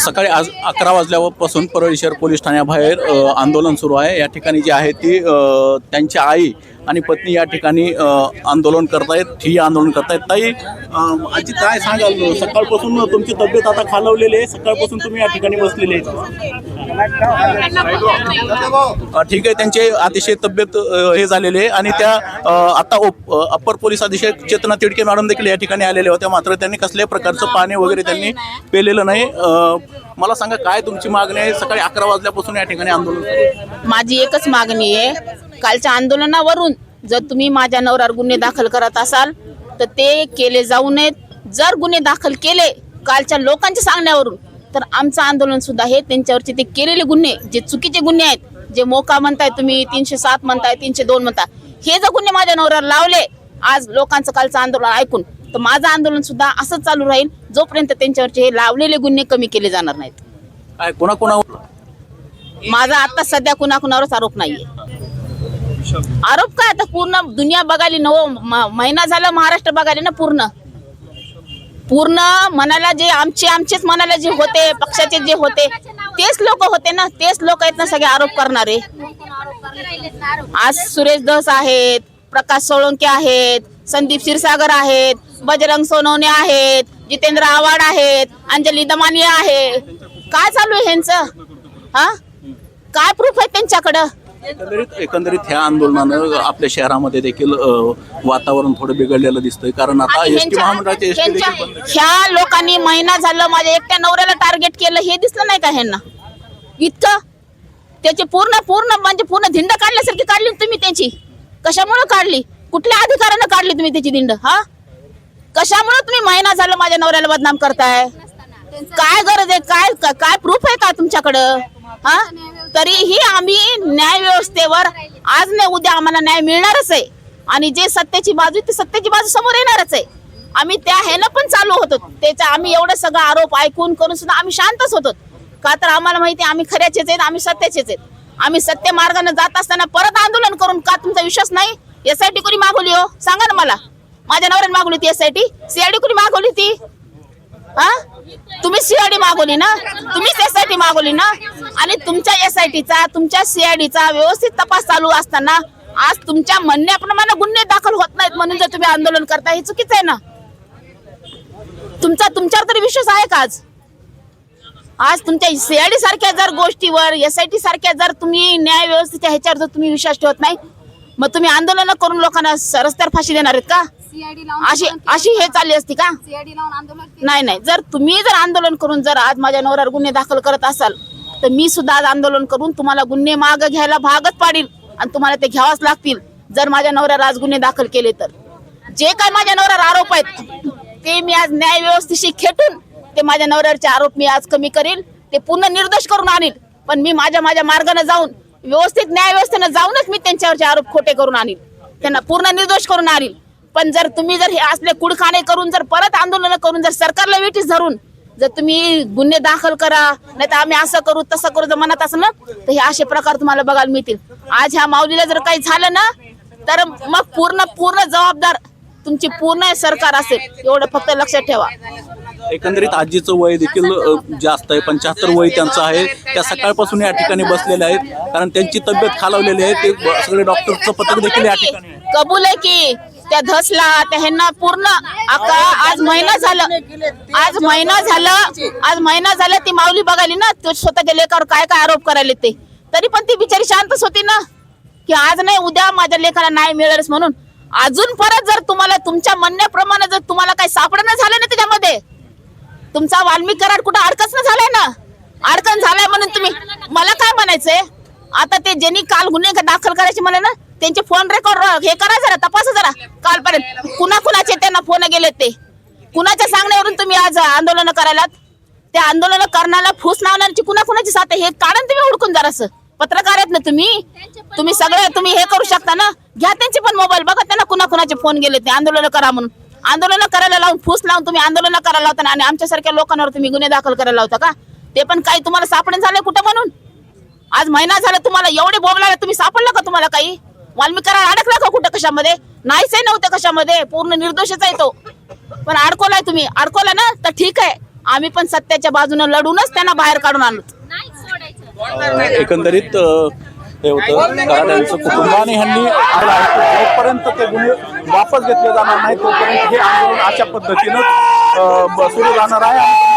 सकाळी आज अकरा वाजल्यापासून परळी शहर पोलीस ठाण्याबाहेर आंदोलन सुरू आहे. या ठिकाणी जी आहे ती त्यांची आई आणि पत्नी या ठिकाणी आंदोलन करतायत ही आंदोलन करतायत. ताई आजी काय सांगाल? सकाळपासून तुमची तब्येत आता खालवलेली आहे. सकाळपासून तुम्ही या ठिकाणी बसलेले आहेत. ठीक आहे. त्यांचे अतिशय तब्येत हे झालेले आहे. आणि त्या आता अप्पर पोलीस अधीक्षक चेतना तिडके मॅडम देखील या ठिकाणी आलेल्या होत्या मात्र त्यांनी कसल्याही प्रकारचं पाणी वगैरे त्यांनी पेलेलं नाही. मला सांगा काय तुमची मागणी आहे सकाळी अकरा वाजल्यापासून या ठिकाणी आंदोलन सुरू आहे. माझी एकच मागणी आहे कालच्या आंदोलनावरून जर तुम्ही माझ्या नवऱ्यावर गुन्हे दाखल करत असाल तर ते केले जाऊ नयेत जर गुन्हे दाखल केले कालच्या लोकांच्या सांगण्यावरून तर आमचं आंदोलन सुद्धा हे त्यांच्यावरचे ते केलेले गुन्हे जे चुकीचे गुन्हे आहेत जे मोका म्हणताय तुम्ही तीनशे सात म्हणताय तीनशे दोन म्हणताय हे जर गुन्हे माझ्या नवऱ्यावर लावले आज लोकांचं कालचं आंदोलन ऐकून तर माझं आंदोलन सुद्धा असंच चालू राहील. जोपर्यंत त्यांच्यावरचे हे लावलेले गुन्हे कमी केले जाणार नाहीत. काय कोणाकोणावर? माझा आता सध्या कुणाकुणावरच आरोप नाहीये. आरोप काय आता पूर्ण दुनिया बघाली नव म- महिना झाला महाराष्ट्र बघाली ना पूर्ण. पूर्ण मनाला जे आमचे आमचेच मनाला जे होते पक्षाचे जे होते तेच लोक होते ना तेच लोक आहेत ना सगळे आरोप करणारे. आज सुरेश धस आहेत प्रकाश सोळंके आहेत संदीप क्षीरसागर आहेत बजरंग सोनवणे आहेत जितेंद्र आव्हाड आहेत अंजली दमानिया आहे. काय चालू आहे ह्यांचं? हा? काय प्रूफ आहे त्यांच्याकडं? एकंदरीत एकंदरीत ह्या आंदोलनानं आपल्या शहरामध्ये देखील वातावरण थोडं बिघडलेलं दिसतंय. कारण आता आणि एस टी ह्यांच्या- महामंडळाचे एस टी ह्यांच्या- देखील बंद आहे. ह्या लोकांनी महिना झालं माझ्या एकट्या नवऱ्याला टार्गेट केलं. हे दिसलं नाही का ह्यांना? इतकं? त्याची पूर्ण पूर्ण म्हणजे पूर्ण धिंड काढल्यासारखी काढली ना तुम्ही त्याची? कशामुळे काढली? कुठल्या अधिकारानं काढली तुम्ही त्याची धिंड? हा? कशामुळे तुम्ही महिना झालं माझ्या नवऱ्याला बदनाम करताय? काय गरज आहे? काय काय प्रूफ आहे का तुमच्याकडं? हा? तरीही आम्ही न्याय व्यवस्थेवर आज नाही उद्या आम्हाला न्याय मिळणारच आहे. आणि जे सत्तेची बाजू आहे, ती सत्तेची बाजू समोर येणारच आहे. आम्ही त्या ह्यानं पण चालू होतो. त्याचा आम्ही एवढं सगळं आरोप ऐकून करून सुद्धा आम्ही शांतच होतो. का तर आम्हाला माहिती आहे, आम्ही खऱ्याचेच आहेत आम्ही सत्याचेच आहेत. आम्ही सत्य मार्गाने जात असताना परत आंदोलन करून का तुमचा विश्वास नाही? एसआयटी कोणी मागवली हो? सांगा ना मला. माझ्या नवऱ्याने मागवली ती एसआयटी सीआयडी कुणी मागवली ती हा? तुम्ही सीआयडी मागवली ना? तुम्हीच एसआयटी मागवली ना? आणि तुमच्या एसआयटीचा तुमच्या सीआयडीचा व्यवस्थित तपास चालू असताना आज तुमच्या म्हणण्याप्रमाणे गुन्हे दाखल होत नाहीत म्हणून जर तुम्ही आंदोलन करता हे चुकीचं आहे ना? तुमचा तुमच्यावर तरी विश्वास आहे का आज? आज तुमच्या सीआयडी सारख्या जर गोष्टीवर एसआयटी सारख्या जर तुम्ही न्याय व्यवस्थेच्या ह्याच्यावर जर तुम्ही विश्वास ठेवत नाही मग तुम्ही आंदोलन करून लोकांना रस्त्यावर फाशी देणार आहेत का? सीआयडी लावून अशी अशी हे चालली असती का? सीआयडी लावून आंदोलन केलं. नाही नाही. जर तुम्ही जर आंदोलन करून जर आज माझ्या नवऱ्यावर गुन्हे दाखल करत असाल तर मी सुद्धा आज आंदोलन करून तुम्हाला गुन्हे माग घ्यायला भागच पाडील आणि तुम्हाला ते घ्यावाच लागतील जर माझ्या नवऱ्यावर आज गुन्हे दाखल केले तर. जे काय माझ्या नवऱ्यावर आरोप आहेत ते मी आज न्याय व्यवस्थेशी खेटून ते माझ्या नवऱ्यावरचे आरोप मी आज कमी करील ते पूर्ण निर्दोष करून आणील पण मी माझ्या माझ्या मार्गाने जाऊन व्यवस्थित न्याय व्यवस्थेनं जाऊनच मी त्यांच्यावरचे आरोप खोटे करून आणील त्यांना पूर्ण निर्दोष करून आणील पण जर तुम्ही जर हे असले कुडखाने करून जर परत आंदोलन करून जर सरकारला वेटीस धरून जर तुम्ही गुन्हे दाखल करा नाही तर आम्ही असं करू तसं करू जर मनात असं ना तर हे असे प्रकार तुम्हाला बघायला मिळतील. आज ह्या माऊलीला जर काही झालं ना तर मग पूर्ण पूर्ण जबाबदार तुमची पूर्ण सरकार असेल. एवढं फक्त लक्षात ठेवा. एकंदरीत आजीचं वय देखील जास्त आहे. पंच्याहत्तर वय त्यांचं आहे. त्या सकाळपासून या ठिकाणी बसलेल्या आहेत. कारण त्यांची तब्येत खालावलेली आहे. ते सगळे डॉक्टरचं पथक देखील या ठिकाणी. कबूल आहे की त्या धसला त्या ह्यांना पूर्ण आता आज महिना झालं. आज महिना झालं आज महिना झाला ती माऊली बघाली ना तो स्वतःच्या लेखावर काय काय आरोप करायला ते. तरी पण ती बिचारी शांतच होती ना की आज नाही उद्या माझ्या लेखाला नाही मिळेलच म्हणून. अजून परत जर तुम्हाला तुमच्या म्हणण्याप्रमाणे जर तुम्हाला काही सापडणं झालं ना त्याच्यामध्ये तुमचा वाल्मिक कराड कुठं अडकच ना झालाय ना. अडकण झालाय म्हणून तुम्ही मला काय म्हणायचंय? आता ते ज्यांनी काल गुन्हे दाखल करायचे म्हणे ना त्यांचे फोन रेकॉर्ड हे करा जरा तपासा जरा. कालपर्यंत. कुणा कुणाचे त्यांना फोन गेले ते? कुणाच्या सांगण्यावरून तुम्ही आज आंदोलन करायला त्या आंदोलन करण्याला फूस लावण्याची कुणा कुणाची साथ आहे? हे काढून तुम्ही हुडकून जरासं पत्रकार आहेत ना तुम्ही? तुम्ही सगळे तुम्ही हे करू शकता ना? घ्या त्यांचे पण मोबाईल बघा त्यांना कुणा कुणाचे फोन गेले ते. आंदोलन करा म्हणून. आंदोलन करायला लावून फूस लावून तुम्ही आंदोलन करायला लावता आणि आमच्यासारख्या लोकांवर तुम्ही गुन्हे दाखल करायला लावता का? ते पण काही तुम्हाला सापडे झाले कुठं म्हणून? आज महिना झाला तुम्हाला एवढे बोबला तुम्ही सापडलं का तुम्हाला काही? वाल्मिक करार अडकला का कुठं कशामध्ये? नाहीच आहे नव्हतं कशामध्ये? पूर्ण निर्दोषच आहे तो. पण अडकवलाय तुम्ही. अडकवला ना तर ठीक आहे. आम्ही पण सत्याच्या बाजूने लढूनच त्यांना बाहेर काढून आणलो. एकंदरीत हे होतं त्यांचं कुटुंबाने ह्यांनी जोपर्यंत ते गुन्हे वापस घेतले जाणार नाही तोपर्यंत हे आंदोलन अशा पद्धतीनं सुरू राहणार आहे.